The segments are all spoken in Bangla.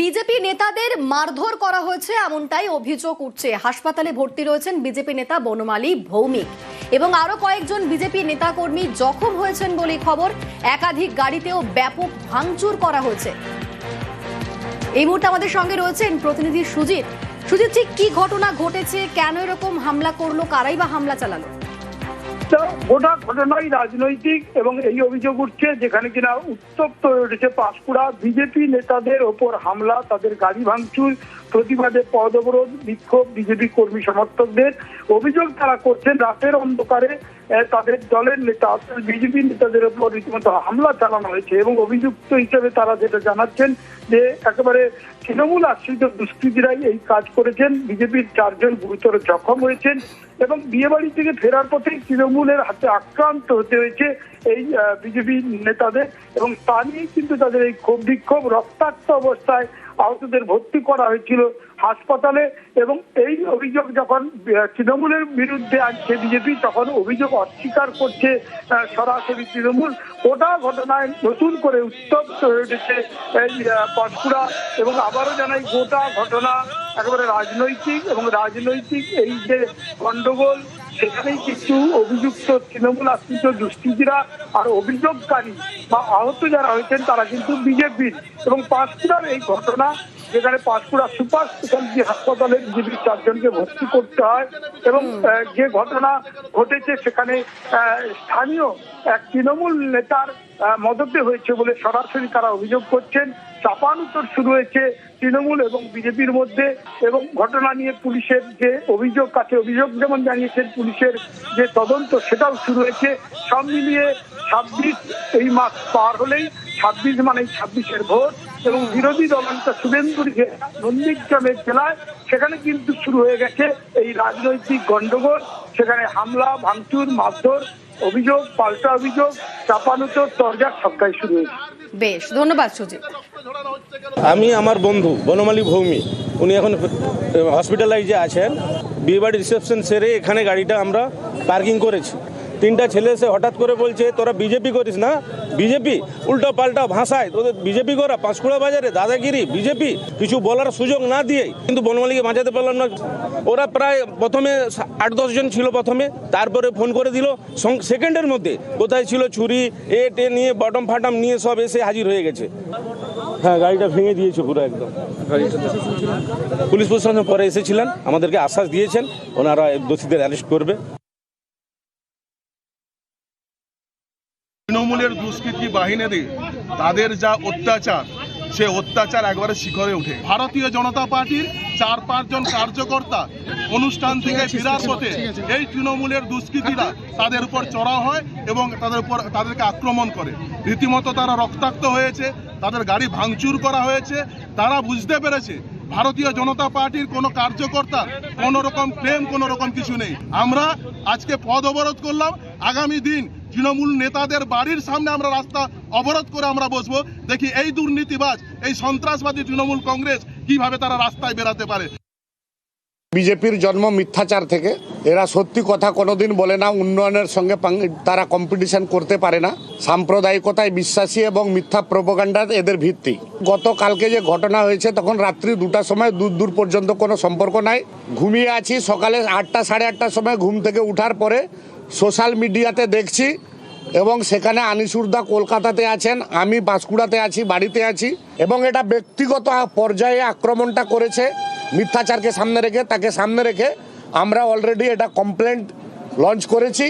বিজেপি নেতাদের মারধর করা হয়েছে, এমনটাই অভিযোগ উঠছে। হাসপাতালে ভর্তি রয়েছেন বিজেপি নেতা বনমালী ভৌমিক। এবং আরও কয়েকজন বিজেপি নেতাকর্মী জখম হয়েছেন বলে খবর। একাধিক গাড়িতেও ব্যাপক ভাঙচুর করা হয়েছে। এই মুহূর্তে আমাদের সঙ্গে রয়েছেন প্রতিনিধি সুজিত। সুজিত, ঠিক কি ঘটনা ঘটেছে? কেন এরকম হামলা করল? কারাই বা হামলা চালালো? গোটা ঘটনাই রাজনৈতিক এবং এই অভিযোগ উঠছে যেখানে কিনা উত্তপ্ত হয়ে উঠেছে পাঁশকুড়া বিজেপি নেতাদের ওপর হামলা, তাদের গাড়ি ভাঙচুর প্রতিবাদে পদ অবরোধ বিক্ষোভ বিজেপি কর্মী সমর্থকদের অভিযোগ তারা করছেন, রাতের অন্ধকারে তাদের দলের নেতা বিজেপি নেতাদের উপর রীতিমতো হামলা চালানো হয়েছে এবং অভিযুক্ত হিসেবে তারা যেটা জানাচ্ছেন যে একেবারে তৃণমূল আশ্রিত দুষ্কৃতীরাই এই কাজ করেছেন। বিজেপির চারজন গুরুতর জখম হয়েছেন এবং বিয়ে বাড়ি থেকে ফেরার পথে তৃণমূলের হাতে আক্রান্ত হতে হয়েছে এই বিজেপি নেতাদের এবং তা নিয়েই কিন্তু তাদের এই ক্ষোভ বিক্ষোভ, রক্তাক্ত অবস্থায় আহতদের ভর্তি করা হয়েছিল হাসপাতালে এবং এই অভিযোগ যখন তৃণমূলের বিরুদ্ধে আনছে বিজেপি, তখন অভিযোগ অস্বীকার করছে সরাসরি তৃণমূল। ওটা ঘটনায় নতুন করে উত্তপ্ত হয়ে উঠেছে এই পাঁশকুড়া এবং আবারও জানাই গোটা ঘটনা একেবারে রাজনৈতিক এবং রাজনৈতিক এই যে গন্ডগোল, সেখানেই কিছু অভিযুক্ত তৃণমূল আশ্রিত দুষ্কৃতীরা আর অভিযোগকারী বা আহত যারা হয়েছেন, তারা কিন্তু বিজেপির। এবং পাঁশকুড়ার এই ঘটনা, যেখানে পাঁশকুড়া সুপার স্পেশালিটি হাসপাতালে বিজেপির চারজনকে ভর্তি করতে হয় এবং যে ঘটনা ঘটেছে সেখানে স্থানীয় এক তৃণমূল নেতার মদতে হয়েছে বলে সরাসরি তারা অভিযোগ করছেন। চাপানুতর শুরু হয়েছে তৃণমূল এবং বিজেপির মধ্যে এবং ঘটনা নিয়ে পুলিশের যে অভিযোগ, কাছে অভিযোগ যেমন জানিয়েছেন পুলিশের যে তদন্ত, সেটাও শুরু হয়েছে। সব মিলিয়ে ছাব্বিশ এই মাস পার হলেই ছাব্বিশ মানে ছাব্বিশের ভোট এবং বিরোধী দলনেতা শুভেন্দুর জেলা নন্দীগ্রামের জেলায় সেখানে কিন্তু শুরু হয়ে গেছে এই রাজনৈতিক গন্ডগোল। সেখানে হামলা ভাঙচুর মারধর অভিযোগ পাল্টা অভিযোগ চাপানুতর তরজার সবটাই শুরু হয়েছে। বেশ ধন্যবাদ সুজিত। আমি আমার বন্ধু বনমালী ভৌমি উনি এখন হসপিটালাইজে আছেন। বিয়েবাড়ি রিসেপশন সেরে এখানে গাড়িটা আমরা পার্কিং করেছি। তিনটা ছেলে এসে হঠাৎ করে বলছে, তোরা বিজেপি করিস না? বিজেপি উল্টো পাল্টা ভাষায়, তোদের বিজেপি করা পাঁশকুড়া বাজারে, দাদাগিরি, বিজেপি, কিছু বলার সুযোগ না দিয়েই। কিন্তু বনমালীকে বাঁচাতে পারলাম না। ওরা প্রায় প্রথমে আট দশজন ছিল প্রথমে, তারপরে ফোন করে দিল। সেকেন্ডের মধ্যে কোথায় ছিল ছুরি, এ টে নিয়ে বটম ফাটম নিয়ে সব এসে হাজির হয়ে গেছে। হ্যাঁ গাড়িটা ভেঙে দিয়েছে পুরো একদম। পুলিশ প্রশাসন পরে এসেছিলেন, আমাদেরকে আশ্বাস দিয়েছেন, ওনারা দোষীদের অ্যারেস্ট করবে। তৃণমূলের দুষ্কৃতী বাহিনীদের তাদের যা অত্যাচার সে অত্যাচার একবারে শিখরে উঠে ভারতীয় জনতা পার্টির চার পাঁচজন কার্যকর্তা অনুষ্ঠান থেকে ফেরার পথে এই তৃণমূলের দুষ্কৃতীরা তাদের উপর চড়া হয় এবং তাদের উপর তাদেরকে আক্রমণ করে। রীতিমতো তারা রক্তাক্ত হয়েছে তাদের গাড়ি ভাঙচুর করা হয়েছে। তারা বুঝতে পেরেছে ভারতীয় জনতা পার্টির কোনো কার্যকর্তার কোনো রকম প্রেম কোনো রকম কিছু নেই। আমরা আজকে পদ অবরোধ করলাম আগামী দিন তৃণমূল নেতাদের বাড়ির সামনে আমরা রাস্তা অবরোধ করে আমরা বসবো। দেখি এই দুর্নীতিবাজ, এই সন্ত্রাসবাদী তৃণমূল কংগ্রেস কীভাবে তারা রাস্তায় বেরাতে পারে। বিজেপির জন্ম মিথ্যাচার থেকে। এরা সত্যি কথা কোনোদিন বলে না, উন্নয়নের সঙ্গে তারা কম্পিটিশন করতে পারে না। সাম্প্রদায়িকতায় বিশ্বাসী এবং মিথ্যা প্রোপাগান্ডা এদের ভিত্তি। গতকালকে যে ঘটনা হয়েছে, তখন রাত্রি দুটার সময় দূর দূর পর্যন্ত কোনো সম্পর্ক নাই। ঘুমিয়ে আছি, সকালে আটটা, সাড়ে আটটার সময় ঘুম থেকে উঠার পরে সোশ্যাল মিডিয়াতে দেখছি এবং সেখানে আনিসুরদা কলকাতাতে আছেন, আমি বাঁশকুড়াতে আছি, বাড়িতে আছি এবং এটা ব্যক্তিগত পর্যায়ে আক্রমণটা করেছে, মিথ্যাচারকে সামনে রেখে, তাকে সামনে রেখে আমরা অলরেডি এটা কমপ্লেন্ট লঞ্চ করেছি।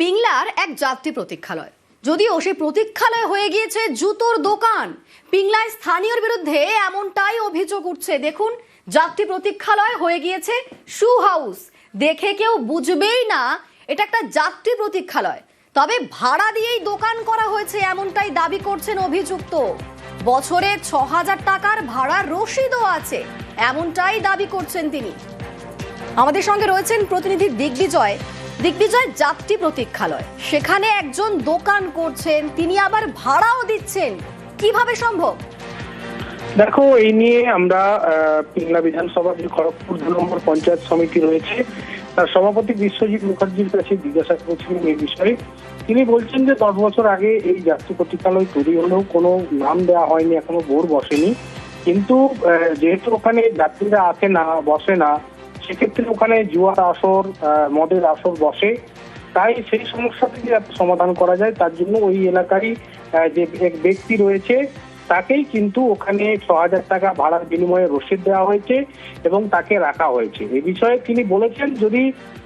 পিংলার এক যাত্রী প্রতীক্ষালয়। যদিও সে প্রতীক্ষালয় হয়ে গিয়েছে জুতোর দোকান, পিংলায় স্থানীয়র বিরুদ্ধে এমনটাই অভিযোগ উঠছে। দেখুন যাত্রী প্রতীক্ষালয় হয়ে গিয়েছে শু হাউস। দেখে কেউ বুঝবেই না, এটা একটা যাত্রী প্রতীক্ষালয়। তবে ভাড়া দিয়েই দোকান করা হয়েছে এমনটাই দাবি করছেন অভিযুক্ত। বছরে ছ হাজার টাকার ভাড়ার রসিদও আছে, এমনটাই দাবি করছেন তিনি। আমাদের সঙ্গে রয়েছেন প্রতিনিধি দিগ্বিজয়। দিগ্বিজয় যাত্রী প্রতীক্ষালয়, সেখানে একজন দোকান করছেন, তিনি আবার ভাড়াও দিচ্ছেন। কীভাবে সম্ভব? দেখো, এই নিয়ে আমরা পিংলা বিধানসভা যে খড়গপুর দু নম্বর পঞ্চায়েত সমিতি রয়েছে, তার সভাপতি বিশ্বজিৎ মুখার্জির কাছে জিজ্ঞাসা করেছিলেন এই বিষয়ে। তিনি বলছেন যে, দশ বছর আগে এই যাত্রী প্রতীক্ষালয় তৈরি হলেও কোনো নাম দেওয়া হয়নি, এখনও বোর বসেনি। কিন্তু যেহেতু ওখানে যাত্রীরা আসে না, বসে না, সেক্ষেত্রে ওখানে জুয়ার আসর মদের আসর বসে। তাই সেই সমস্যা থেকে সমাধান করা যায়। তার জন্য ওই এলাকারই যে এক ব্যক্তি রয়েছে তাকেই কিন্তু ওখানে ছ হাজার টাকা ভাড়ার বিনিময়ে রসিদ দেওয়া হয়েছে এবং তাকে রাখা হয়েছে। এ বিষয়ে তিনি বলেছেন, যদি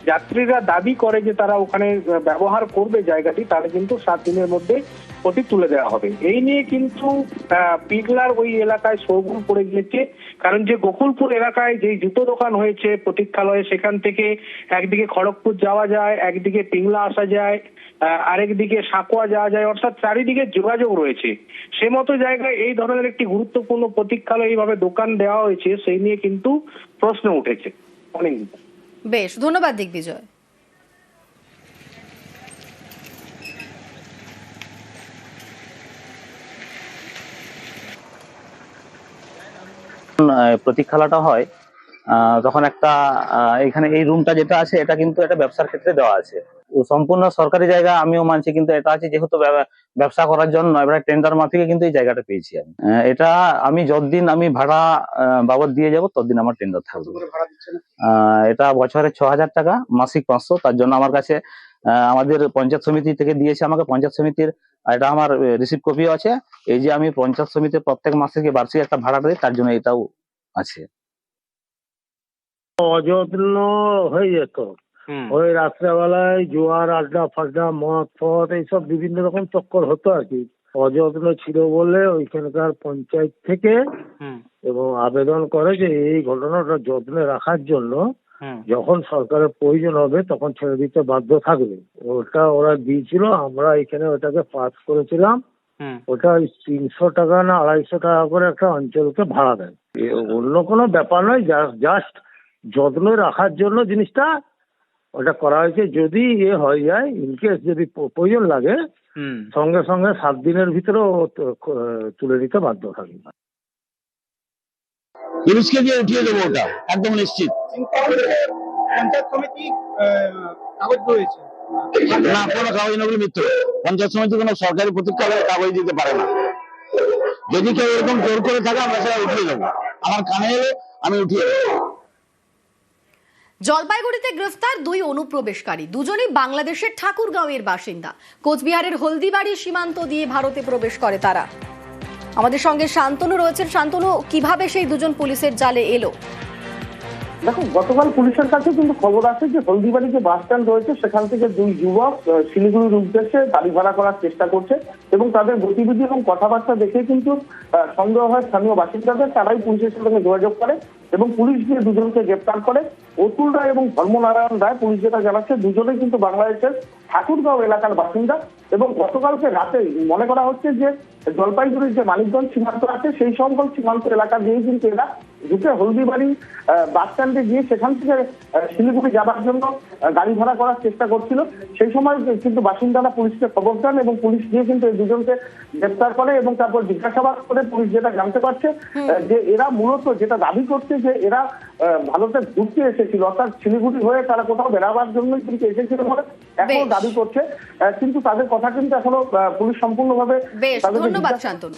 যাত্রীরা দাবি করে যে তারা ওখানে ব্যবহার করবে জায়গাটি, তাহলে কিন্তু সাত দিনের মধ্যে ওটি তুলে দেওয়া হবে। এই নিয়ে কিন্তু পিগলার ওই এলাকায় শোরগোল পড়ে গিয়েছে। কারণ যে গোকুলপুর এলাকায় যে জুতো দোকান হয়েছে, প্রতীক্ষালয়ে সেখান থেকে একদিকে খড়গপুর যাওয়া যায়, একদিকে পিংলা আসা যায় আরেকদিকে সাঁকোয়া যাওয়া যায়, অর্থাৎ চারিদিকে যোগাযোগ রয়েছে। সে মতো জায়গায় এই ধরনের একটি গুরুত্বপূর্ণ প্রতীক্ষালয় এইভাবে দোকান দেওয়া হয়েছে, সেই নিয়ে কিন্তু প্রশ্ন উঠেছে। অনেক বেশ, ধন্যবাদ দিগ্বিজয় আহ, প্রতীক্ষালাটা হয় তখন একটা এখানে এই রুমটা যেটা আছে এটা কিন্তু একটা ব্যবসার ক্ষেত্রে দেওয়া আছে। সম্পূর্ণ সরকারি জায়গা আমিও মানছি কিন্তু এটা আছে যেহেতু ব্যবসা করার জন্য এবারে টেন্ডার মাফিকে কিন্তু এই জায়গাটা পেয়েছি আমি। এটা আমি যতদিন আমি ভাড়া বাবদ দিয়ে যাব ততদিন আমার টেন্ডার থাকবে। আহ, এটা বছরে ছ হাজার টাকা মাসিক পাঁচশো তার জন্য আমার কাছে আমাদের পঞ্চায়েত সমিতি থেকে দিয়েছে আমাকে পঞ্চায়েত সমিতির এটা আমার রিসিভ কপিও আছে। এই যে আমি পঞ্চায়েত সমিতির প্রত্যেক মাসে যে বার্ষিক একটা ভাড়া দিই তার জন্য এটাও আছে। অযত্ন হয়ে যেত। ওই রাত্রেবেলায় জোয়ার আড্ডা ফাড্ডা মদ ফদ এইসব বিভিন্ন রকম চক্কর হতো আর কি। অযত্ন ছিল বলে ওইখানকার পঞ্চায়েত থেকে এবং আবেদন করে যে এই ঘটনাটা যত্নে রাখার জন্য যখন সরকারের প্রয়োজন হবে তখন ছেড়ে দিতে বাধ্য থাকবে। ওটা ওরা দিয়েছিল আমরা এখানে ওটাকে পাস করেছিলাম। ওটা ওই তিনশো টাকা না আড়াইশো টাকা করে একটা অঞ্চলকে ভাড়া দেয়। অন্য কোনো ব্যাপার নয় জাস্ট যত্ন রাখার জন্য জিনিসটা ওটা করা হয়েছে। যদি ইয়ে হয়ে যায় ইনকেস যদি প্রয়োজন লাগে সঙ্গে সঙ্গে সাত দিনের ভিতরে তুলে নিতে বাধ্য থাকবে। পুলিশকে দিয়ে উঠিয়ে দেবো ওটা একদম নিশ্চিত। না কোনো কাগজ নগরী মিত্র পঞ্চায়েত সমিতি কোনো সরকারি প্রতীক্ষালয়ে কাগজ দিতে পারে না। যদি কেউ এরকম জোর করে থাকে আমরা সেটা উঠিয়ে দেবো। আমার কানে এলে আমি উঠিয়ে দেবো। জলপাইগুড়িতে গ্রেফতার দুই অনুপ্রবেশকারী দুজনেই বাংলাদেশের ঠাকুরগাঁওয়ের বাসিন্দা। কোচবিহারের হলদিবাড়ি সীমান্ত দিয়ে ভারতে প্রবেশ করে তারা। আমাদের সঙ্গে শান্তনু রয়েছেন। শান্তনু, কীভাবে সেই দুজন পুলিশের জালে এলো? দেখো গতকাল পুলিশের কাছে কিন্তু খবর আছে যে হলদিবাড়ি যে বাস স্ট্যান্ড রয়েছে, সেখান থেকে দুই যুবক শিলিগুড়ির উদ্দেশ্যে গাড়ি ভাড়া করার চেষ্টা করছে এবং তাদের গতিবিধি এবং কথাবার্তা দেখে কিন্তু সন্দেহ হয় স্থানীয় বাসিন্দাদের। তারাই পুলিশের সঙ্গে যোগাযোগ করে এবং পুলিশ গিয়ে দুজনকে গ্রেপ্তার করে। অতুল রায় এবং ধর্মনারায়ণ রায় পুলিশ যেটা জানাচ্ছে, দুজনেই কিন্তু বাংলাদেশের ঠাকুরগাঁও এলাকার বাসিন্দা এবং গতকালকে রাতে মনে করা হচ্ছে যে জলপাইগুড়ির যে মানিকগঞ্জ সীমান্ত আছে, সেই সকল সীমান্ত এলাকা দিয়ে কিন্তু এরা ঢুকে হলদিবাড়ি বাস স্ট্যান্ডে গিয়ে সেখান থেকে শিলিগুড়ি যাবার জন্য গাড়ি ভাড়া করার চেষ্টা করছিল। সেই সময় কিন্তু বাসিন্দারা পুলিশকে খবর দেন এবং পুলিশ গিয়ে কিন্তু এই দুজনকে গ্রেপ্তার করে এবং তারপর জিজ্ঞাসাবাদ করে পুলিশ যেটা জানতে পারছে যে এরা মূলত যেটা দাবি করছে যে এরা আহ, ভারতে ঘুরতে এসেছিল অর্থাৎ শিলিগুড়ি হয়ে তারা কোথাও বেড়াবার জন্য কিন্তু এসেছিল বলে এখনও দাবি করছে। কিন্তু তাদের কথা কিন্তু এখনও পুলিশ সম্পূর্ণভাবে ধন্যবাদ শান্তনু।